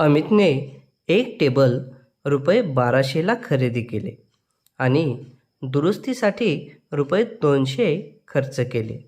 अमितने एक टेबल रुपये बाराशेला खरेदी केले आणि दुरुस्तीसाठी रुपये दोनशे खर्च केले.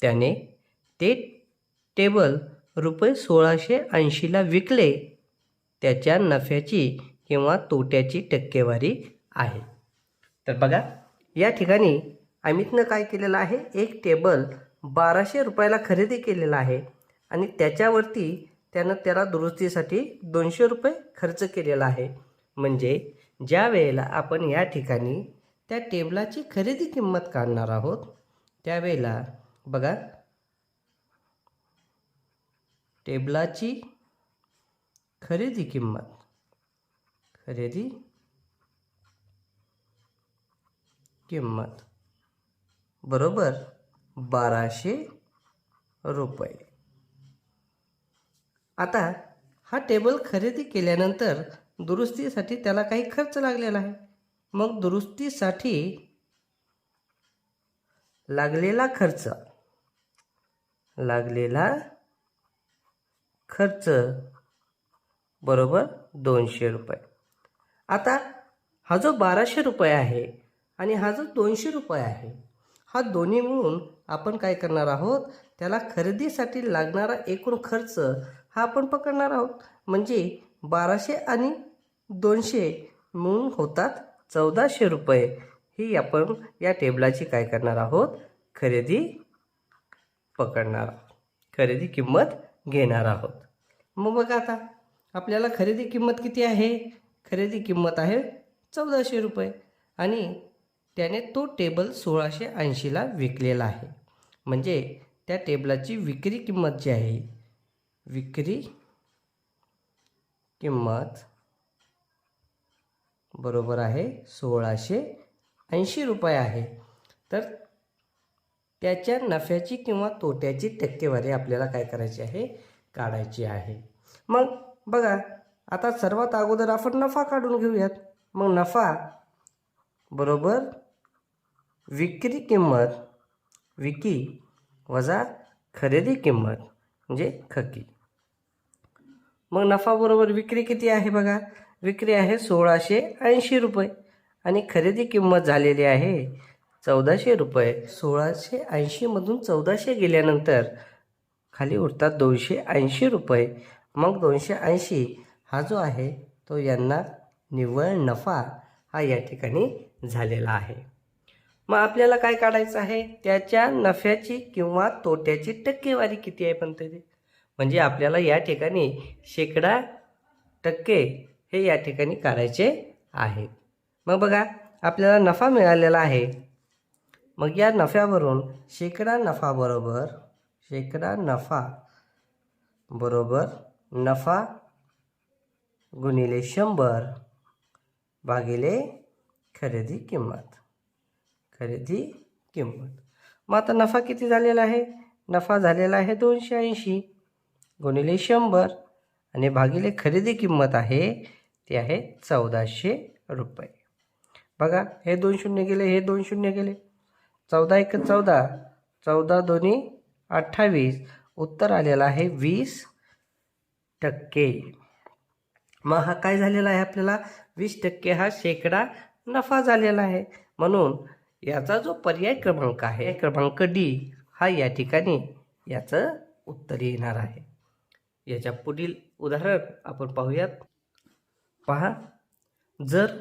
त्याने ते टेबल रुपये सोळाशे ऐंशीला विकले. त्याच्या नफ्याची किंवा तोट्याची टक्केवारी आहे. तर बघा या ठिकाणी अमितनं काय केलेलं आहे? एक टेबल बाराशे रुपयाला खरेदी केलेला आहे आणि त्याच्यावरती त्यानं त्याला दुरुस्तीसाठी दोनशे रुपये खर्च केलेला आहे. म्हणजे ज्या वेळेला आपण या ठिकाणी त्या टेबलाची खरेदी किंमत काढणार आहोत त्यावेळेला बघा टेबलाची खरेदी किंमत खरेदी किंमत बरोबर बाराशे रुपये. आता हा टेबल खरेदी केल्यानंतर दुरुस्तीसाठी त्याला काही खर्च लागलेला आहे. मग दुरुस्तीसाठी लागलेला खर्च. लागलेला खर्च. बरोबर दोनशे रुपये. आता हा जो बाराशे रुपये आहे आणि हा जो दोनशे रुपये आहे हा दोन्ही मिळून आपण काय करणार आहोत? त्याला खरेदीसाठी लागणारा एकूण खर्च हा आपण पकडणार आहोत. म्हणजे बाराशे आणि दोनशे मिळून होतात चौदाशे रुपये. ही आपण या टेबलाची काय करणार आहोत? खरेदी पकडणार आहोत. खरेदी किंमत घेणार आहोत. मग बघा आता आपल्याला खरेदी किंमत किती आहे? खरेदी किंमत आहे चौदाशे रुपये. आणि त्याने तो टेबल सोळाशे ऐंशीला विकलेला आहे. म्हणजे त्या टेबलाची विक्री किंमत जी आहे विक्री किंमत बरोबर आहे सोळाशे ऐंशी रुपये आहे. तर त्याच्या नफ्याची किंवा तोट्याची टक्केवारी आपल्याला काय करायची आहे? काढायची आहे. मग बघा आता सर्वात अगोदर आपण नफा काढून घेऊयात. मग नफा बरोबर विक्री किंमत विकी वजा खरेदी किंमत म्हणजे खकी. मग नफा बरोबर विक्री किती आहे बघा? विक्री आहे सोळाशे ऐंशी रुपये. आणि खरेदी किंमत झालेली आहे चौदाशे रुपये. सोळाशे ऐंशीमधून चौदाशे गेल्यानंतर खाली उरतात दोनशे ऐंशी रुपये. मग दोनशे ऐंशी हा जो आहे तो यांना निव्वळ नफा हा या ठिकाणी झालेला आहे. मग आपल्याला काय काढायचं आहे? त्याच्या नफ्याची किंवा तोट्याची टक्केवारी किती आहे पण तरी? म्हणजे आपल्याला या ठिकाणी शेकडा टक्के हे या ठिकाणी काढायचे आहेत मग बघा आपल्याला नफा मिळालेला आहे. मग या नफ्यावरून शेकडा नफा बरोबर शेकडा नफा बरोबर नफा गुणिले शंभर भागिले खरेदी किंमत खरेदी किंमत. मग आता नफा किती झालेला आहे? नफा झालेला आहे दोनशे ऐंशी. गुणिले शंभर आणि भागिले खरेदी किंमत आहे ती आहे चौदाशे रुपये. बघा हे दोन शून्य गेले हे दोन शून्य गेले. चौदा एक चौदा चौदा दोन्ही अठ्ठावीस उत्तर आलेलं आहे वीस टक्के. मग हा काय झालेला आहे आपल्याला? वीस टक्के हा शेकडा नफा झालेला आहे. म्हणून याचा जो पर्याय क्रमांक आहे क्रमांक डी हा या ठिकाणी याचं उत्तर येणार आहे. याच्या पुढील उदाहरण आपण पाहूयात. पहा जर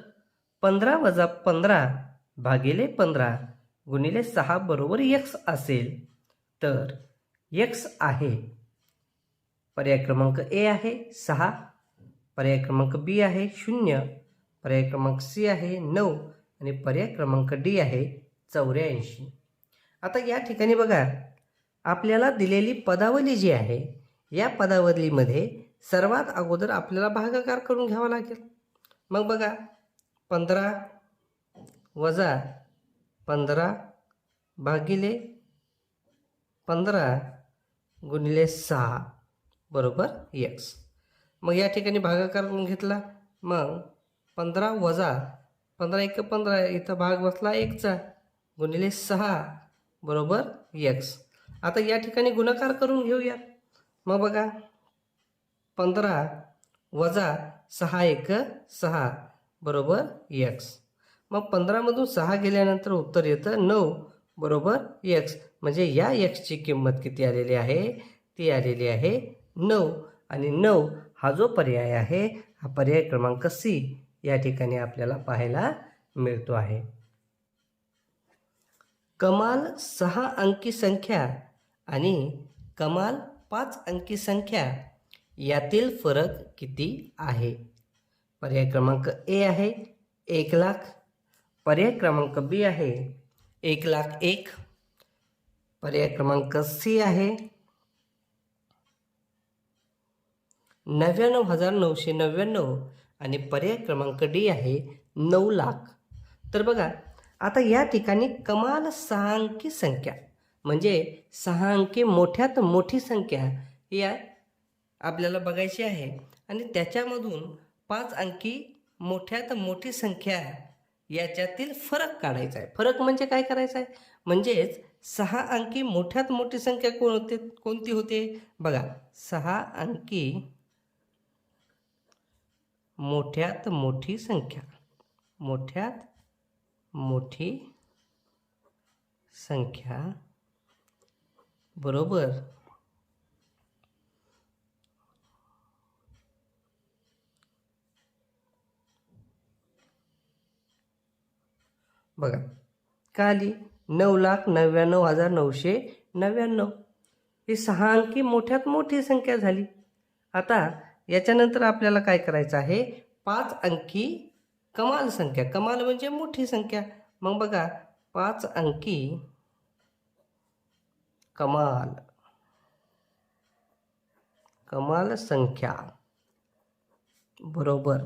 पंधरा वजा पंधरा भागिले पंधरा गुणिले सहा बरोबर यक्स असेल तर यक्स आहे. पर्याय क्रमांक ए आहे सहा. पर्याय क्रमांक बी आहे शून्य. पर्याय क्रमांक सी आहे नऊ. आणि पर्याय क्रमांक डी आहे चौऱ्याऐंशी. आता या ठिकाणी बघा आपल्याला दिलेली पदावली जी आहे या पदावलीमध्ये सर्वात अगोदर आपल्याला भागाकार करून घ्यावा लागेल. मग बघा पंधरा वजा पंधरा भागिले पंधरा गुणिले सहा बरोबर यक्स मग या ठिकाणी भागाकार करून घेतला. मग पंधरा वजा पंधरा एक पंधरा इथं भाग बसला एकचा गुणिले सहा बरोबर यक्स आता या ठिकाणी गुणाकार करून घेऊया. मग बघा पंधरा वजा सहा एक सहा बरोबर यक्स मग पंधरामधून सहा गेल्यानंतर उत्तर येतं नऊ बरोबर एक्स म्हणजे या यक्सची किंमत किती आलेली आहे? ती आलेली आहे नऊ. आणि नऊ हा जो पर्याय आहे हा पर्याय क्रमांक सी या ठिकाणी आपल्याला पाहायला मिळतो आहे. कमाल सहा अंकी संख्या आणि कमाल पाच अंकी संख्या यातील फरक किती आहे? पर्याय क्रमांक ए आहे एक लाख. पर्याय क्रमांक बी आहे एक लाख एक. पर्याय क्रमांक सी आहे नव्याण्णव हजार नऊशे नव्याण्णव. आणि पर्याय क्रमांक डी आहे नऊ लाख. तर बघा आता या ठिकाणी कमाल सहा अंकी संख्या. म्हणजे सहा अंकी मोठ्यात मोठी संख्या या आपल्याला बघायची आहे. आणि त्याच्यामधून पाच अंकी मोठ्यात मोठी संख्या याच्यातील फरक काढायचा आहे. फरक म्हणजे काय करायचं आहे? म्हणजेच सहा अंकी मोठ्यात मोठी संख्या कोण होते? कोणती होते? बघा सहा अंकी मोठ्यात मोठी संख्या. मोठ्यात मोठी संख्या. बरोबर. बघा का आली? नऊ लाख नव्याण्णव हजार नऊशे नव्याण्णव. ही सहा अंकी मोठ्यात मोठी संख्या झाली. आता याच्यानंतर आपल्याला काय करायचं आहे? पाच अंकी कमाल संख्या. कमाल म्हणजे मोठी संख्या. मग बघा पाच अंकी कमाल. कमाल संख्या. बरोबर.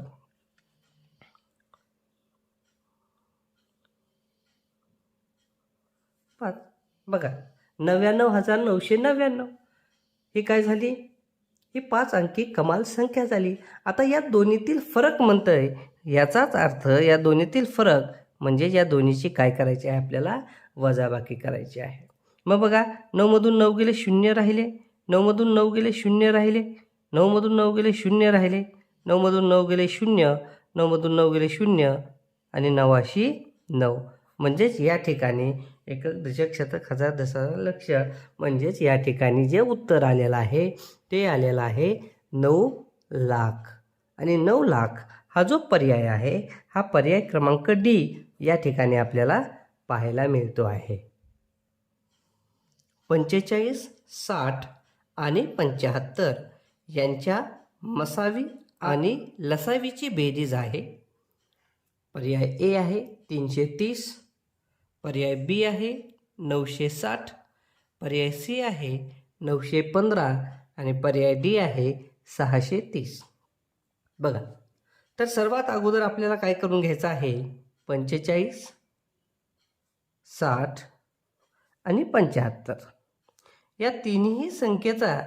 पाच बघा नव्याण्णव हजार नऊशे नव्याण्णव. ही काय झाली? ही पाच अंकी कमाल संख्या झाली. आता या दोन्हीतील फरक म्हणतंय. याचाच अर्थ या दोन्हीतील फरक म्हणजे या दोन्हीची काय करायची आहे? आपल्याला वजाबाकी करायची आहे. मग बघा नऊमधून नऊ गेले शून्य राहिले नऊमधून नऊ गेले शून्य राहिले नऊमधून नऊ गेले शून्य राहिले नऊमधून नऊ गेले शून्य नऊमधून नऊ गेले शून्य आणि नवाशी नऊ. म्हणजेच या ठिकाणी एक दशक शतक हजार दशक लक्ष. म्हणजेच या ठिकाणी जे उत्तर आलेलं आहे ते आलेलं आहे नऊ लाख. आणि नऊ लाख हा जो पर्याय आहे हा पर्याय क्रमांक डी या ठिकाणी आपल्याला पाहायला मिळतो आहे. पंचेचाळीस साठ आणि पंच्याहत्तर यांच्या मसावी आणि लसावीची बेरीज आहे. पर्याय ए आहे तीनशे तीस पर्याय बी आहे नऊशे साठ पर्याय सी आहे नऊशे पंधरा आणि पर्याय डी आहे सहाशे तीस. बघा तर सर्वात अगोदर आपल्याला काय करून घ्यायचं आहे? पंचेचाळीस साठ आणि पंच्याहत्तर. या तिन्ही संख्येचा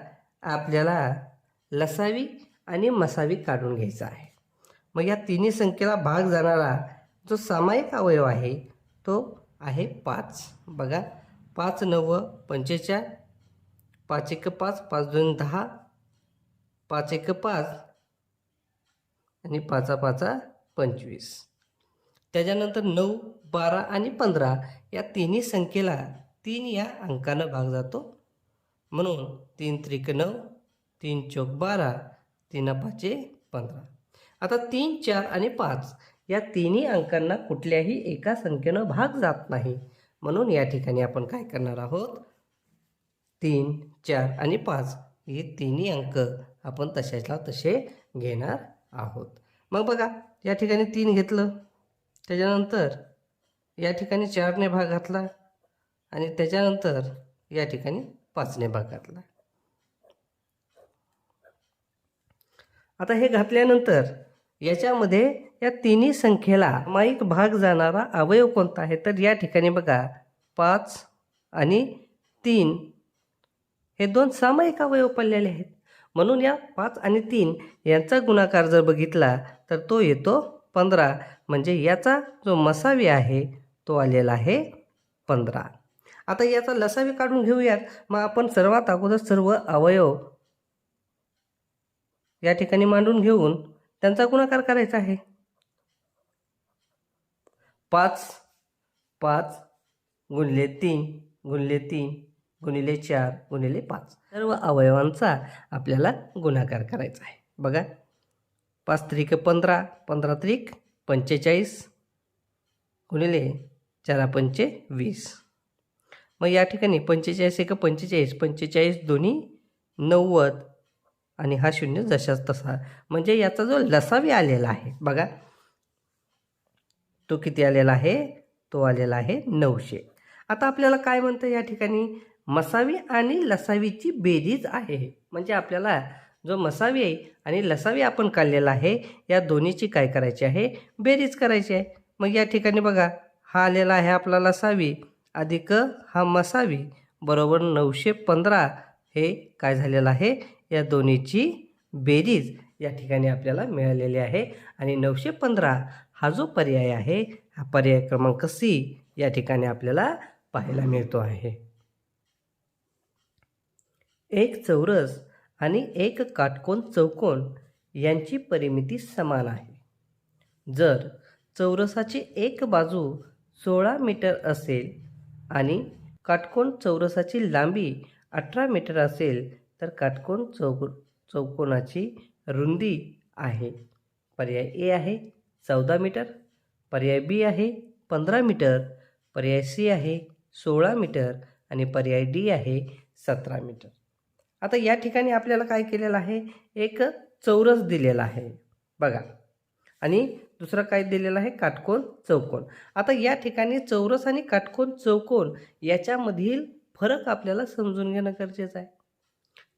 आपल्याला लसावी आणि मसावी काढून घ्यायचा आहे. मग या तिन्ही संख्येला भाग जाणारा जो सामायिक अवयव आहे तो आहे पाच. बघा पाच नव पंचेचाळ पाच एक पाच पाच दोन दहा पाच एक पाच आणि पाचा पाचा पंचवीस. त्याच्यानंतर नऊ बारा आणि पंधरा या तिन्ही संख्येला तीन या अंकानं भाग जातो. म्हणून तीन त्रिक नऊ तीन चौक बारा तीन पाचे पंधरा. आता तीन चार आणि पाच या तिन्ही अंकांना कुठल्याही एका संख्येनं भाग जात नाही. म्हणून या ठिकाणी आपण काय करणार आहोत? तीन चार आणि पाच हे तिन्ही अंक आपण तशाला तसे घेणार आहोत. मग बघा या ठिकाणी तीन घेतलं. त्याच्यानंतर या ठिकाणी चारने भाग घातला आणि त्याच्यानंतर या ठिकाणी पाचने भागातला. आता हे घातल्यानंतर याच्यामध्ये या तिन्ही संख्येला माईक भाग जाणारा अवयव कोणता आहे? तर या ठिकाणी बघा पाच आणि तीन हे दोन सामायिक अवयव पडलेले आहेत. म्हणून या पाच आणि तीन यांचा गुणाकार जर बघितला तर तो येतो पंधरा. म्हणजे याचा जो मसावी आहे तो आलेला आहे पंधरा. आता याचा लसावी काढून घेऊयात. मग आपण सर्वात अगोदर सर्व अवयव या ठिकाणी मांडून घेऊन त्यांचा गुणाकार करायचा आहे. पाच पाच गुणले तीन गुणले तीन गुणिले चार गुणिले पाच. सर्व अवयवांचा आपल्याला गुणाकार करायचा आहे. बघा. पाच त्रिक पंधरा पंधरा त्रिक पंचेचाळीस गुणिले चारा पंचे वीस मग या ठिकाणी पंचेचाळीस एक पंचेचाळीस पंचेचाळीस दोन्ही नव्वद आणि हा शून्य जशाच तसा. म्हणजे याचा जो लसावी आलेला आहे बघा. तो किती आलेला आहे? तो आलेला आहे नऊशे. आता आपल्याला काय म्हणतं या ठिकाणी? मसावी आणि लसावीची बेरीज आहे. म्हणजे आपल्याला जो मसावी आहे आणि लसावी आपण काढलेला आहे या दोन्हीची काय करायची आहे? बेरीज करायची आहे. मग या ठिकाणी बघा हा आलेला आहे आपला लसावी. अधिक हा मसावी बरोबर नऊशे पंधरा हे काय झालेलं आहे? या दोन्हीची बेरीज या ठिकाणी आपल्याला मिळालेली आहे. आणि नऊशे पंधरा हा जो पर्याय आहे हा पर्याय क्रमांक सी या ठिकाणी आपल्याला पाहायला मिळतो आहे. एक चौरस आणि एक काटकोन चौकोन यांची परिमिती समान आहे. जर चौरसाची एक बाजू सोळा मीटर असेल आणि काटकोन चौरसाची लांबी अठरा मीटर असेल तर काटकोन चौक चौकोनाची रुंदी आहे. पर्याय ए आहे चौदा मीटर. पर्याय बी आहे पंधरा मीटर. पर्याय सी आहे सोळा मीटर. आणि पर्याय डी आहे सतरा मीटर. आता या ठिकाणी आपल्याला काय केलेलं आहे? एक चौरस दिलेला आहे. बघा. आणि दुसरं काय दिलेलं आहे? काटकोन चौकोन. आता या ठिकाणी चौरस आणि काटकोन चौकोन याच्यामधील फरक आपल्याला समजून घेणं गरजेचं आहे.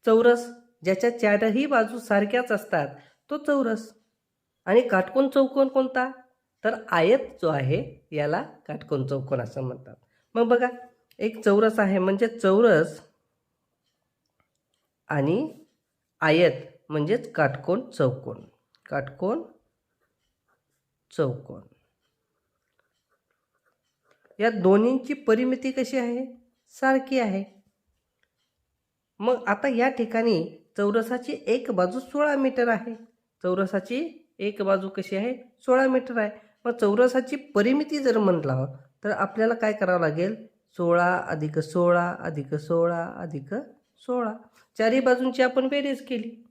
चौरस ज्याच्या चारही बाजू सारख्याच असतात तो चौरस. आणि काटकोन चौकोन कोणता? तर आयत जो आहे याला काटकोन चौकोन असं म्हणतात. मग बघा एक चौरस आहे म्हणजे चौरस आणि आयत म्हणजेच काटकोन चौकोन. काटकोन चौकोन. या दोन्हींची परिमिती कशी आहे? सारखी आहे. मग आता या ठिकाणी चौरसाची एक बाजू सोळा मीटर आहे. चौरसाची एक बाजू कशी आहे? सोळा मीटर आहे. मग चौरसाची परिमिती जर म्हटलं तर आपल्याला काय करावं लागेल? सोळा अधिक सोळा अधिक सोळा अधिक सोळा. चारही बाजूंची आपण बेरीज केली.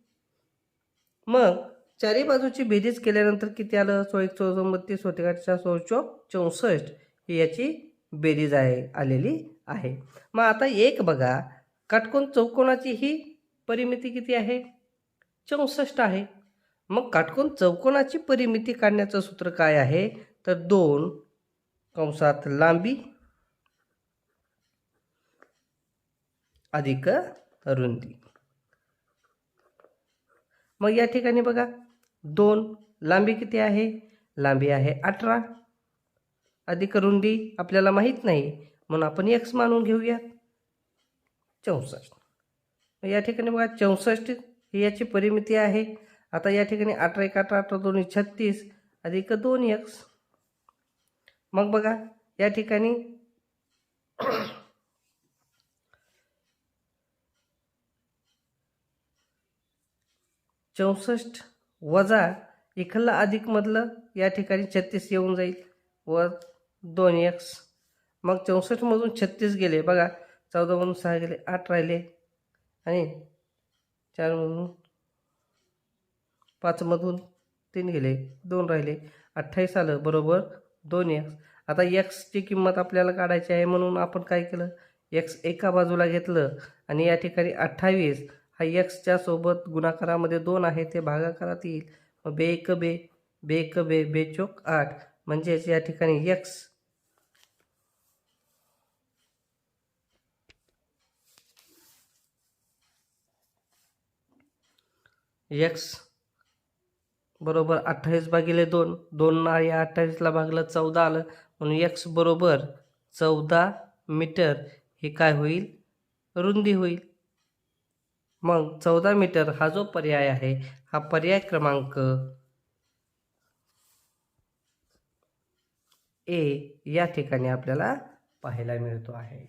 मग चारही बाजूची बेरीज केल्यानंतर किती आलं? सो एक चौसष्ट होते का चौक चौसष्ट ही याची बेरीज आहे आलेली आहे. मग आता एक बघा काटकोन चौकोनाची ही परिमिती किती आहे? चौसष्ट आहे. मग काटकोन चौकोनाची परिमिती काढण्याचं सूत्र काय आहे? तर दोन कंसात लांबी अधिक रुंदी. मग या ठिकाणी बघा दोन. लांबी किती आहे? लांबी आहे अठरा. अधिक रुंदी आपल्याला माहीत नाही म्हणून आपण एक्स मानून घेऊयात. चौसष्ट. या ठिकाणी बघा चौसष्ट ही याची परिमिती आहे. आता या ठिकाणी अठरा एक अठरा अठरा दोन्ही छत्तीस अधिक दोन एक्स मग बघा या ठिकाणी चौसष्ट वजा इखल्ला अधिकमधलं या ठिकाणी छत्तीस येऊन जाईल. व दोन एक्स मग चौसष्टमधून छत्तीस गेले. बघा चौदामधून सहा गेले आठ राहिले. आणि चारमधून पाचमधून तीन गेले दोन राहिले. अठ्ठावीस आलं बरोबर दोन एक्स आता एक्सची किंमत आपल्याला काढायची आहे म्हणून आपण काय केलं? एक्स एका बाजूला घेतलं आणि या ठिकाणी अठ्ठावीस हा एक्सच्या सोबत गुणाकारामध्ये दोन आहे ते भागाकारात येईल. मग बे एक बे बे एक बे बे चोक आठ. म्हणजेच या ठिकाणी एक्स एक्स बरोबर अठ्ठावीस भागिले दोन. दोन या अठ्ठावीसला भागलं चौदा आलं. म्हणून एक्स बरोबर चौदा मीटर हे काय होईल? रुंदी होईल. मग चौदा मीटर हा जो पर्याय आहे हा पर्याय क्रमांक ए या ठिकाणी आपल्याला पाहायला मिळतो आहे.